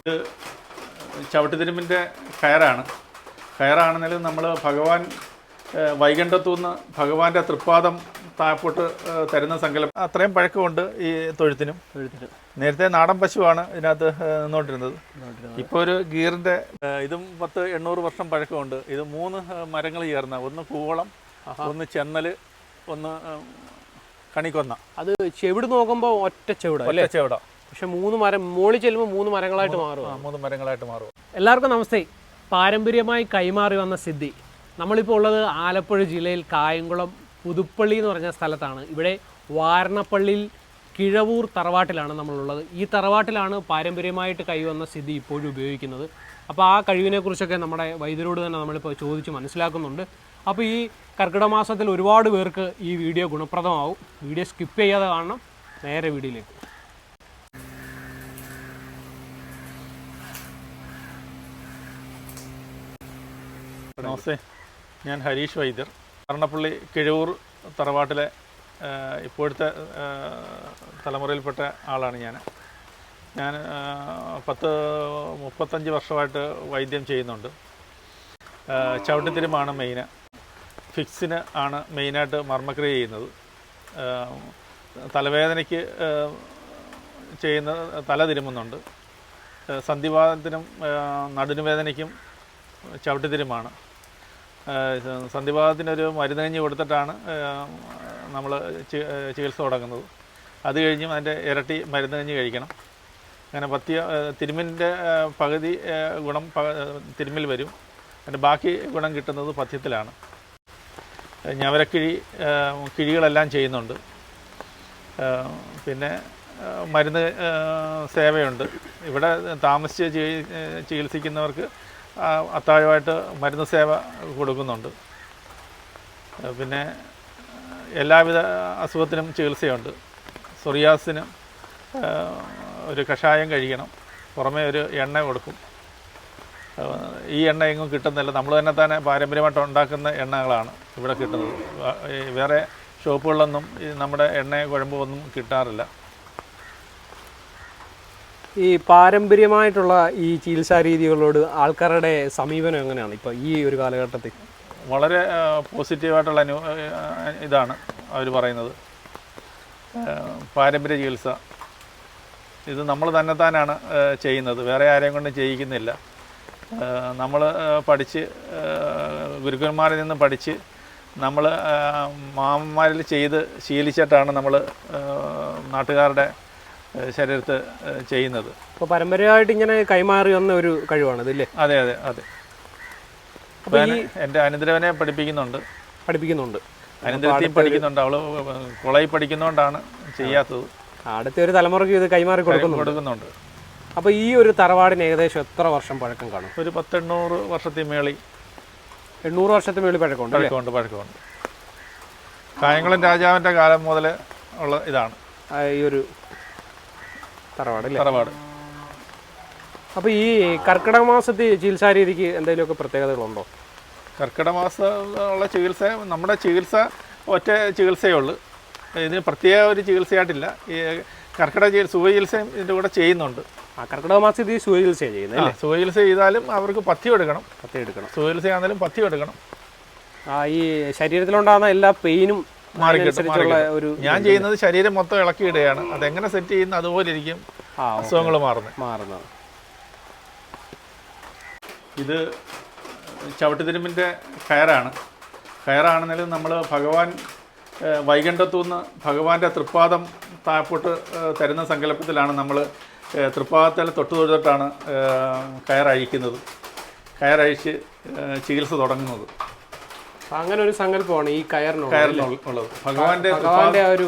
ഇത് ചവിട്ടുതിരുമ്പിന്റെ കയറാണ്. കയറാണെങ്കിലും നമ്മൾ ഭഗവാൻ വൈകണ്ഠത്തുനിന്ന് ഭഗവാന്റെ തൃപ്പാദം താപ്പോട്ട് തരുന്ന സങ്കല്പം. അത്രയും പഴക്കമുണ്ട് ഈ തൊഴുത്തിനും. നേരത്തെ നാടൻ പശുവാണ് ഇതിനകത്ത് നിന്നോണ്ടിരുന്നത്. ഇപ്പോൾ ഒരു ഗീറിന്റെ ഇതും പത്ത് എണ്ണൂറ് വർഷം പഴക്കമുണ്ട്. ഇത് മൂന്ന് മരങ്ങൾ ചേർന്ന ഒന്ന് കൂവളം ഒന്ന് ചെന്നൽ ഒന്ന് കണിക്കൊന്ന. അത് ചെവിട് നോക്കുമ്പോ ഒറ്റ ചെവിട ഒറ്റ ഒറ്റച്ചെവിട പക്ഷെ മൂന്ന് മരം മോളി ചെല്ലുമ്പോൾ മൂന്ന് മരങ്ങളായിട്ട് മാറും മൂന്ന് മരങ്ങളായിട്ട് മാറും എല്ലാവർക്കും നമസ്തേ. പാരമ്പര്യമായി കൈമാറി വന്ന സിദ്ധി. നമ്മളിപ്പോൾ ഉള്ളത് ആലപ്പുഴ ജില്ലയിൽ കായംകുളം പുതുപ്പള്ളി എന്ന് പറഞ്ഞ സ്ഥലത്താണ്. ഇവിടെ വാരണപ്പള്ളിയിൽ കിഴവൂർ തറവാട്ടിലാണ് നമ്മളുള്ളത്. ഈ തറവാട്ടിലാണ് പാരമ്പര്യമായിട്ട് കൈവന്ന സിദ്ധി ഇപ്പോഴും ഉപയോഗിക്കുന്നത്. അപ്പോൾ ആ കഴിവിനെക്കുറിച്ചൊക്കെ നമ്മുടെ വൈദ്യരോട് തന്നെ നമ്മളിപ്പോൾ ചോദിച്ച് മനസ്സിലാക്കുന്നുണ്ട്. അപ്പോൾ ഈ കർക്കിടക മാസത്തിൽ ഒരുപാട് പേർക്ക് ഈ വീഡിയോ ഗുണപ്രദമാവും. വീഡിയോ സ്കിപ്പ് ചെയ്യാതെ കാണണം. നേരെ വീഡിയോയിലേക്ക്. നമസ്തേ. ഞാൻ ഹരീഷ് വൈദ്യർ. കർണപ്പള്ളി കിഴൂർ തറവാട്ടിലെ ഇപ്പോഴത്തെ തലമുറയിൽപ്പെട്ട ആളാണ് ഞാൻ. ഞാൻ പത്ത് മുപ്പത്തഞ്ച് വർഷമായിട്ട് വൈദ്യം ചെയ്യുന്നുണ്ട്. ചവിട്ടിത്തിരുമാണ് മെയിന് ഫിക്സിന് ആണ് മെയിനായിട്ട് മർമ്മക്രിയ ചെയ്യുന്നത്. തലവേദനയ്ക്ക് ചെയ്യുന്ന തല തിരുമുന്നുണ്ട്. സന്ധിവാദത്തിനും നടുനുവേദനയ്ക്കും ചവിട്ടിത്തിരുമാണ് സന്ധിഭാഗത്തിനൊരു മരുന്ന് കൊടുത്തിട്ടാണ് നമ്മൾ ചികിത്സ തുടങ്ങുന്നത്. അത് കഴിഞ്ഞും അതിന്റെ ഇരട്ടി മരുന്ന് കഴിക്കണം. അങ്ങനെ പത്തിയ തിരുമ്മിന്റെ പകുതി ഗുണം തിരുമിൽ വരും. അതിന്റെ ബാക്കി ഗുണം കിട്ടുന്നത് പഥ്യത്തിലാണ്. ഞവരക്കിഴി കിഴികളെല്ലാം ചെയ്യുന്നുണ്ട്. പിന്നെ മരുന്ന് സേവയുണ്ട്. ഇവിടെ താമസിച്ച് ചികിത്സിക്കുന്നവർക്ക് അത്താഴമായിട്ട് മരുന്ന് സേവ കൊടുക്കുന്നുണ്ട്. പിന്നെ എല്ലാവിധ അസുഖത്തിനും ചികിത്സയുണ്ട്. സൊറിയാസിന് ഒരു കഷായം കഴിക്കണം. പുറമേ ഒരു എണ്ണ കൊടുക്കും. ഈ എണ്ണ എങ്ങും കിട്ടുന്നില്ല. നമ്മൾ തന്നെ തന്നെ പാരമ്പര്യമായിട്ട് ഉണ്ടാക്കുന്ന എണ്ണകളാണ് ഇവിടെ കിട്ടുന്നത്. വേറെ ഷോപ്പുകളിലൊന്നും നമ്മുടെ എണ്ണ കുഴമ്പൊന്നും കിട്ടാറില്ല. ഈ പാരമ്പര്യമായിട്ടുള്ള ഈ ചികിത്സാ രീതികളോട് ആൾക്കാരുടെ സമീപനം എങ്ങനെയാണ് ഇപ്പോൾ ഈ ഒരു കാലഘട്ടത്തിൽ? വളരെ പോസിറ്റീവായിട്ടുള്ള അനു ഇതാണ് അവർ പറയുന്നത്. പാരമ്പര്യ ചികിത്സ. ഇത് നമ്മൾ തന്നെത്താനാണ് ചെയ്യുന്നത്. വേറെ ആരെയും കൊണ്ടും ചെയ്യിക്കുന്നില്ല. നമ്മൾ പഠിച്ച് ഗുരുക്കന്മാരിൽ നിന്ന് പഠിച്ച് നമ്മൾ മാമന്മാരിൽ ചെയ്ത് ശീലിച്ചിട്ടാണ് നമ്മൾ നാട്ടുകാരുടെ ശരീരത്ത് ചെയ്യുന്നത്. അപ്പോൾ പരമ്പരയായിട്ട് ഇങ്ങനെ കൈമാറി വന്ന ഒരു കഴിവാണ് ഇതല്ലേ? അതെ അതെ അതെ. അപ്പോൾ എന്റെ അനുദ്രവനെ പഠിപ്പിക്കുന്നുണ്ട്. പഠിപ്പിക്കുന്നുണ്ട്. അനന്തരത്തെയും പഠിക്കുന്നുണ്ട്. അവൾ കുളയിൽ പഠിക്കുന്നതുകൊണ്ടാണ് ചെയ്യാത്തത്. അടുത്ത ഒരു തലമുറയ്ക്ക് ഇത് കൈമാറി കൊടുക്കുന്നു കൊടുക്കുന്നുണ്ട്. അപ്പോൾ ഈ ഒരു തറവാടിന് ഏകദേശം എത്ര വർഷം പഴക്കം കാണും? ഒരു പത്തെണ്ണൂറ് വർഷത്തിൽ മേളി എണ്ണൂറ് വർഷത്തിന് മേളി പഴക്കമുണ്ട് പഴക്കമുണ്ട് പഴക്കമുണ്ട്. കായംകുളം രാജാവിന്റെ കാലം മുതൽ ഉള്ള ഇതാണ്. ഈ ഒരു തറവാട്. അപ്പൊ തറവാട് അപ്പോൾ ഈ കർക്കിടക മാസത്തിൽ ചികിത്സാ രീതിക്ക് എന്തെങ്കിലുമൊക്കെ പ്രത്യേകതകളുണ്ടോ? കർക്കിടക മാസമുള്ള ചികിത്സ നമ്മുടെ ചികിത്സ ഒറ്റ ചികിത്സയേ ഉള്ളൂ. ഇതിന് പ്രത്യേക ഒരു ചികിത്സയായിട്ടില്ല. ഈ കർക്കിടക ചികിത്സ സുഖ ചികിത്സയും ഇതിന്റെ കൂടെ ചെയ്യുന്നുണ്ട്. ആ കർക്കിടക മാസത്തിൽ സുഖചികിത്സ ചെയ്യുന്നത് ആ സുഖ ചികിത്സ ചെയ്താലും അവർക്ക് പത്തി എടുക്കണം. പത്തി എടുക്കണം. സുഖ ചികിത്സയാണെങ്കിലും പഥ്യം എടുക്കണം. ആ ഈ ശരീരത്തിലുണ്ടാകുന്ന എല്ലാ പെയിനും ഒരു ഞാൻ ചെയ്യുന്നത് ശരീരം മൊത്തം ഇളക്കിയിടുകയാണ്. അതെങ്ങനെ സെറ്റ് ചെയ്യുന്ന അതുപോലെ ഇരിക്കും. അസുഖങ്ങൾ മാറുന്നത് മാറുന്നത് ഇത് ചവിട്ടുതിരുമ്പിന്റെ കയറാണ്. കയറാണെങ്കിലും നമ്മൾ ഭഗവാൻ വൈകണ്ഠത്തുനിന്ന് ഭഗവാന്റെ തൃപ്പാദം താപ്പോട്ട് തരുന്ന സങ്കല്പത്തിലാണ് നമ്മൾ തൃപ്പാദത്തിൽ തൊട്ട് തൊഴുതിട്ടാണ് കയറഴിക്കുന്നത്. കയറഴിച്ച് ചികിത്സ തുടങ്ങുന്നത്. അങ്ങനെ ഒരു സങ്കല്പമാണ് ഈ കയറിനുള്ള കയറിനുള്ളത്. ഭഗവാന്റെ ഭഗവാന്റെ ഒരു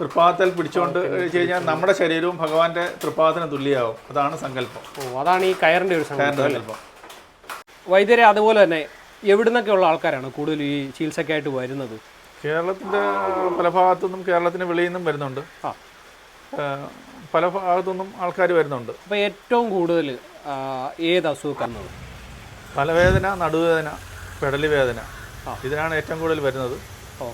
തൃപ്പാദത്തിൽ പിടിച്ചുകൊണ്ട് കഴിഞ്ഞാൽ നമ്മുടെ ശരീരവും ഭഗവാന്റെ തൃപ്പാദത്തിന് തുല്യമാവും. അതാണ് സങ്കല്പം. ഓ അതാണ് ഈ കയറിന്റെ ഒരു സങ്കല്പം വൈദ്യരെ അതുപോലെ തന്നെ എവിടുന്നൊക്കെ ഉള്ള ആൾക്കാരാണ് കൂടുതൽ ഈ ചികിത്സയ്ക്കായിട്ട് വരുന്നത്? കേരളത്തിന്റെ പല ഭാഗത്തുനിന്നും കേരളത്തിന് വെളിയിൽ നിന്നും വരുന്നുണ്ട്. ആ. പല ഭാഗത്തുനിന്നും ആൾക്കാർ വരുന്നുണ്ട്. അപ്പോൾ ഏറ്റവും കൂടുതൽ ഏത് അസുഖക്കാരുന്നത് തലവേദന നടുവേദന പെടലി വേദന ഇതിനാണ് ഏറ്റവും കൂടുതൽ വരുന്നത്.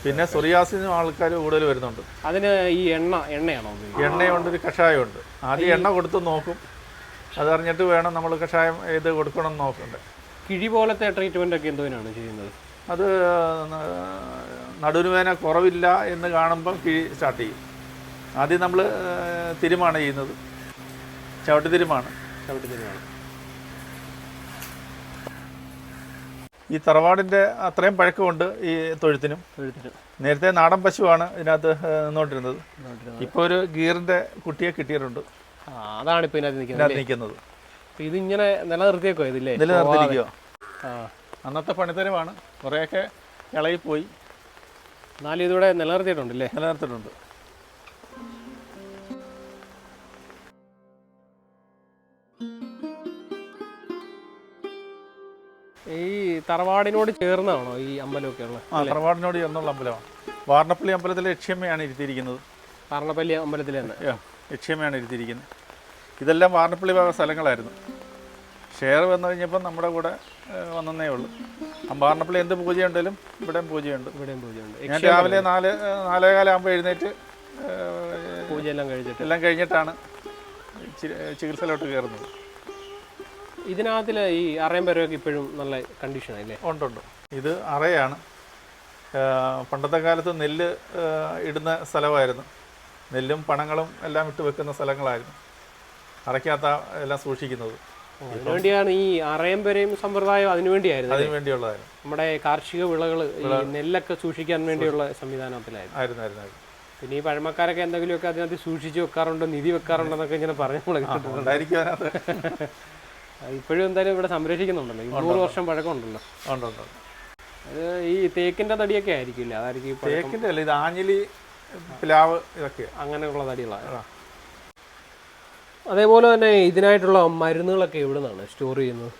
പിന്നെ സൊറിയാസിനും ആൾക്കാർ കൂടുതൽ വരുന്നുണ്ട്. അതിന് ഈ എണ്ണ എണ്ണയാണോ എണ്ണയുണ്ട് ഒരു കഷായമുണ്ട്. ആദ്യം എണ്ണ കൊടുത്ത് നോക്കും. അതറിഞ്ഞിട്ട് വേണം നമ്മൾ കഷായം ഇത് കൊടുക്കണം നോക്കണ്ടേ. കിഴി പോലത്തെ ട്രീറ്റ്മെന്റ് ഒക്കെ എന്തോനാണ് ചെയ്യുന്നത്? അത് നടുവേന നടുനുവേന കുറവില്ല എന്ന് കാണുമ്പം കിഴി സ്റ്റാർട്ട് ചെയ്യും. ആദ്യം നമ്മൾ തിരുമാണ് ചെയ്യുന്നത്. ചവിട്ടി തിരുമാണ്. ചവിട്ടി തരുവാണ് ഈ തറവാടിന്റെ അത്രയും പഴക്കമുണ്ട് ഈ തൊഴുത്തിനും. തൊഴുത്തിന്. നേരത്തെ നാടൻ പശുവാണ് ഇതിനകത്ത് നിന്നോണ്ടിരുന്നത്. ഇപ്പൊ ഇപ്പോൾ ഒരു ഗീറിന്റെ കുട്ടിയെ കിട്ടിയിട്ടുണ്ട്. അതാണ് ഇപ്പോൾ ഇതിനകത്ത് നിൽക്കുന്നത് ഇത് ഇങ്ങനെ നിലനിർത്തിയേക്കോ ഇതില്ലേ നിലനിർത്തിയിരിക്കുക ആ. അന്നത്തെ പണിത്തരമാണ് കുറേയൊക്കെ ഇളകിപ്പോയി. എന്നാലും ഇതിവിടെ നിലനിർത്തിയിട്ടുണ്ടല്ലേ നിലനിർത്തിയിട്ടുണ്ട്. തറവാടിനോട് ചേർന്നാണോ ഈ അമ്പലമൊക്കെ ഉള്ളത്? ആ തറവാടിനോട് ചേർന്നുള്ള അമ്പലമാണ്. വാർണപ്പള്ളി അമ്പലത്തിലെ ലക്ഷ്യമ്മയാണ് ഇരുത്തിയിരിക്കുന്നത്. വാർണപ്പള്ളി അമ്പലത്തിൽ തന്നെ. ലക്ഷ്യമ്മയാണ് ഇരുത്തിയിരിക്കുന്നത്. ഇതെല്ലാം വാർണപ്പള്ളി ഭാഗ സ്ഥലങ്ങളായിരുന്നു. ഷെയർ വന്നു കഴിഞ്ഞപ്പോൾ നമ്മുടെ കൂടെ വന്നേ ഉള്ളൂ. വാർണപ്പള്ളി എന്ത് പൂജയുണ്ടെങ്കിലും ഇവിടെയും പൂജയുണ്ട്. ഇവിടെയും പൂജയുണ്ട്. ഞാൻ രാവിലെ നാല് നാലേകാലാകുമ്പോൾ എഴുന്നേറ്റ് പൂജ പൂജയെല്ലാം കഴിഞ്ഞിട്ട്. എല്ലാം കഴിഞ്ഞിട്ടാണ് ചികിത്സയിലോട്ട് കയറുന്നത്. ഇതിനകത്തിൽ ഈ അറയും പേരൊക്കെ ഇപ്പോഴും നല്ല കണ്ടീഷനല്ലേ ഉണ്ടുണ്ട്. ഇത് അറയാണ്. പണ്ടത്തെ കാലത്ത് നെല്ല് ഇടുന്ന സ്ഥലമായിരുന്നു. നെല്ലും പണങ്ങളും എല്ലാം ഇട്ട് വെക്കുന്ന സ്ഥലങ്ങളായിരുന്നു. അറയ്ക്കകത്ത എല്ലാം സൂക്ഷിക്കുന്നത്. അതിനുവേണ്ടിയാണ് ഈ അറയും പേരയും സമ്പ്രദായം അതിനുവേണ്ടിയായിരുന്നു അതിനുവേണ്ടിയുള്ളതായിരുന്നു. നമ്മുടെ കാർഷിക വിളകൾ നെല്ലൊക്കെ സൂക്ഷിക്കാൻ വേണ്ടിയുള്ള സംവിധാനത്തിലായിരുന്നു. ആയിരുന്നു പിന്നെ ഈ പഴമക്കാരൊക്കെ എന്തെങ്കിലുമൊക്കെ അതിനകത്ത് സൂക്ഷിച്ച് വെക്കാറുണ്ടോ നിധി വെക്കാറുണ്ടോ എന്നൊക്കെ ഇങ്ങനെ പറഞ്ഞു ഇപ്പോഴും എന്തായാലും ഇവിടെ സംരക്ഷിക്കുന്നുണ്ടല്ലോ. ഇരുന്നൂറ് വർഷം പഴക്കമുണ്ടല്ലോ. ഉണ്ട് ഈ തേക്കിന്റെ തടിയൊക്കെ ആയിരിക്കില്ല? അതായിരിക്കും പഴക്കം. അല്ല ഇത് ആഞ്ഞിലി പ്ലാവ് ഇതൊക്കെ. അങ്ങനെയുള്ള തടികളാണ്. അതേപോലെ തന്നെ ഇതിനായിട്ടുള്ള മരുന്നുകളൊക്കെ എവിടെ നിന്നാണ് സ്റ്റോർ ചെയ്യുന്നത്?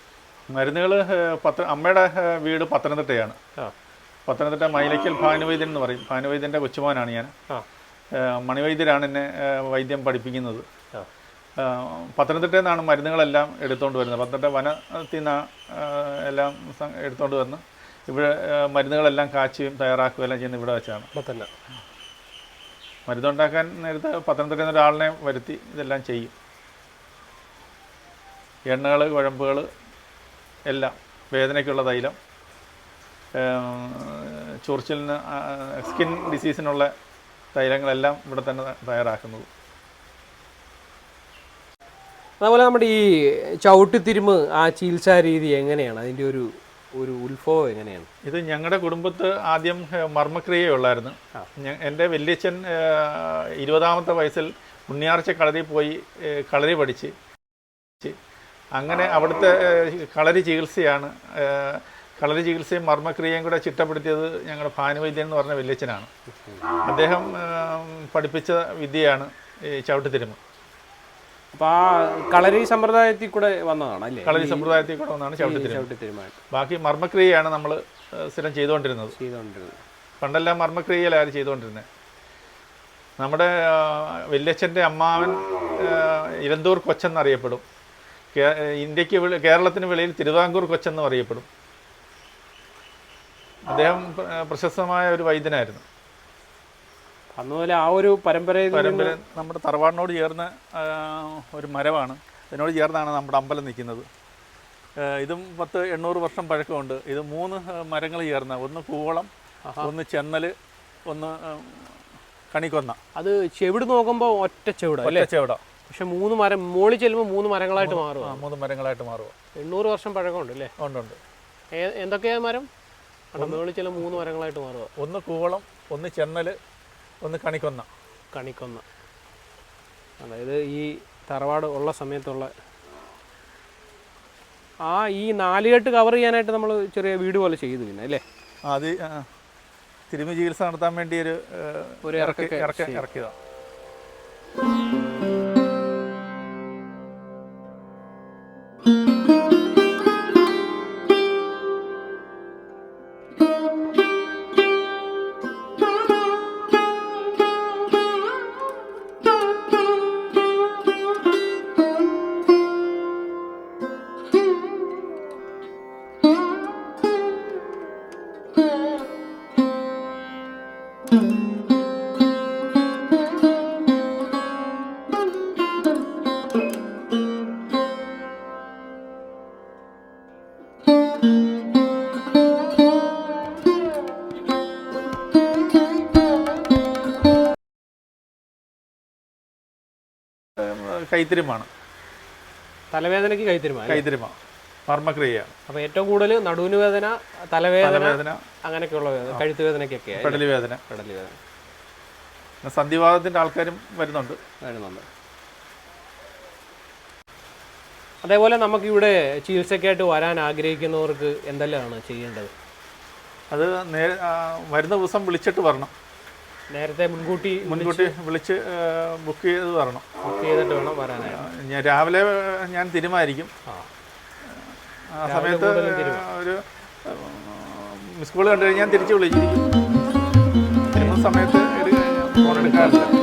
മരുന്നുകൾ പത്ത അമ്മയുടെ വീട് പത്തനംതിട്ടയാണ്. പത്തനംതിട്ട മൈലക്കൽ ഭാനുവൈദ്യൻ എന്ന് പറയും. ഭാനുവൈദ്യന്റെ കൊച്ചുമോനാണ് ഞാൻ. മണിവൈദ്യരാണ് എന്നെ വൈദ്യം പഠിപ്പിക്കുന്നത്. പത്തനംതിട്ടയിൽ നിന്നാണ് മരുന്നുകളെല്ലാം എടുത്തുകൊണ്ട് വരുന്നത്. പത്തനംതിട്ട വനത്തിൽ നിന്ന് എല്ലാം എടുത്തുകൊണ്ട് വന്ന് ഇവിടെ മരുന്നുകളെല്ലാം കാച്ചുകയും തയ്യാറാക്കുകയും എല്ലാം ചെയ്യുന്നത് ഇവിടെ വെച്ചാണ്. പത്തല്ല മരുന്നുണ്ടാക്കാൻ നേരത്തെ പത്തനംതിട്ടയിൽ നിന്ന് ഒരാളിനെ വരുത്തി ഇതെല്ലാം ചെയ്യും. എണ്ണകൾ കുഴമ്പുകൾ എല്ലാം വേദനയ്ക്കുള്ള തൈലം ചൊറിച്ചിലിന് സ്കിൻ ഡിസീസിനുള്ള തൈലങ്ങളെല്ലാം ഇവിടെ തന്നെ തയ്യാറാക്കുന്നത്. അതുപോലെ നമ്മുടെ ഈ ചവിട്ടിത്തിരുമ്പ് ആ ചികിത്സാ രീതി എങ്ങനെയാണ്? അതിന്റെ ഒരു ഒരു ഉത്ഭവം എങ്ങനെയാണ്? ഇത് ഞങ്ങളുടെ കുടുംബത്ത് ആദ്യം മർമ്മക്രിയ ഉള്ളായിരുന്നു. എന്റെ വല്യച്ഛൻ ഇരുപതാമത്തെ വയസ്സിൽ ഉണ്ണിയാർച്ച കളരി പോയി കളരി പഠിച്ച്. അങ്ങനെ അവിടുത്തെ കളരി ചികിത്സയാണ് കളരി ചികിത്സയും മർമ്മക്രിയയും കൂടെ ചിട്ടപ്പെടുത്തിയത് ഞങ്ങളുടെ ഭാനുവൈദ്യൻ എന്ന് പറഞ്ഞ വല്യച്ഛനാണ്. അദ്ദേഹം പഠിപ്പിച്ച വിദ്യയാണ് ഈ ചവിട്ടുതിരുമ്. അപ്പോൾ ആ കളരി സമ്പ്രദായത്തിൽ കൂടെ വന്നതാണ് അല്ലേ? കളരി സമ്പ്രദായത്തിൽ കൂടെ വന്നതാണ് ബാക്കി മർമ്മക്രിയയാണ് നമ്മൾ സ്ഥിരം ചെയ്തുകൊണ്ടിരുന്നത്. ചെയ്തുകൊണ്ടിരുന്നത്. പണ്ടെല്ലാം മർമ്മക്രിയയിലായിരുന്നു ചെയ്തുകൊണ്ടിരുന്നത് നമ്മുടെ വല്യച്ഛന്റെ അമ്മാവൻ ഇരന്തൂർ കൊച്ചെന്നറിയപ്പെടും. ഇന്ത്യയ്ക്ക് കേരളത്തിന് വെളിയിൽ തിരുവിതാംകൂർ കൊച്ചെന്നും അറിയപ്പെടും. അദ്ദേഹം പ്രശസ്തമായ ഒരു വൈദ്യനായിരുന്നു. അന്ന് മുതൽ ആ ഒരു പരമ്പരയിൽ പരമ്പര നമ്മുടെ തറവാടിനോട് ചേർന്ന ഒരു മരമാണ്. അതിനോട് ചേർന്നാണ് നമ്മുടെ അമ്പലം നിൽക്കുന്നത്. ഇതും പത്ത് എണ്ണൂറ് വർഷം പഴക്കമുണ്ട്. ഇത് മൂന്ന് മരങ്ങൾ ചേർന്ന ഒന്ന് കൂവളം ഒന്ന് ചെന്നൽ ഒന്ന് കണിക്കൊന്ന. അത് ചെവിട് നോക്കുമ്പോൾ ഒറ്റ ചെവിടോ ഒറ്റ ചെവിടോ. പക്ഷെ മൂന്ന് മരം മുകളിൽ ചെല്ലുമ്പോൾ മൂന്ന് മരങ്ങളായിട്ട് മാറുക മൂന്ന് മരങ്ങളായിട്ട് മാറുക എണ്ണൂറ് വർഷം പഴക്കമുണ്ട് അല്ലേ? ഉണ്ട് ഉണ്ട്. എന്തൊക്കെയാണ് എന്തൊക്കെയാ മരം? മുകളിൽ ചെല്ലും മൂന്ന് മരങ്ങളായിട്ട് മാറുക ഒന്ന് കൂവളം ഒന്ന് ചെന്നൽ ഒന്ന് കണിക്കൊന്ന. കണിക്കൊന്ന. അതായത് ഈ തറവാട് ഉള്ള സമയത്തുള്ള ആ ഈ നാലുകെട്ട് കവർ ചെയ്യാനായിട്ട് നമ്മൾ ചെറിയ വീട് പോലെ ചെയ്തു പിന്നെ അല്ലേ? അത് തിരുമി ചികിത്സ നടത്താൻ വേണ്ടി ഒരു ഇറക്ക ഇറക്കിയതാണ് കൈത്തിരിമാണ് തലവേദനയ്ക്ക് കൈത്തിരുമാ കൈത്തിരുമ മർമ്മക്രിയ അപ്പോൾ ഏറ്റവും കൂടുതൽ നടുവിന് വേദന തലവേദന അങ്ങനെയൊക്കെയുള്ള വേദന കഴുത്ത് വേദനയ്ക്കൊക്കെ പെടലി വേദന പെടലി വേദന സന്ധിവാദത്തിന്റെ ആൾക്കാരും വരുന്നുണ്ട്. വരുന്നുണ്ട്. അതേപോലെ നമുക്കിവിടെ ചികിത്സയ്ക്കായിട്ട് വരാൻ ആഗ്രഹിക്കുന്നവർക്ക് എന്തെല്ലാമാണ് ചെയ്യേണ്ടത്? അത് നേരെ വരുന്ന ദിവസം വിളിച്ചിട്ട് വരണം. നേരത്തെ മുൻകൂട്ടി മുൻകൂട്ടി വിളിച്ച് ബുക്ക് ചെയ്ത് വരണം. ബുക്ക് ചെയ്തിട്ട് വേണം വരാനായിട്ട്. ഞാൻ രാവിലെ ഞാൻ തിരുമായിരിക്കും. ആ. സമയത്ത് ഒരു മിസ് കോൾ കണ്ടു കഴിഞ്ഞാൽ തിരിച്ച് വിളിച്ചിരിക്കും. സമയത്ത് ഫോൺ എടുക്കാറില്ല.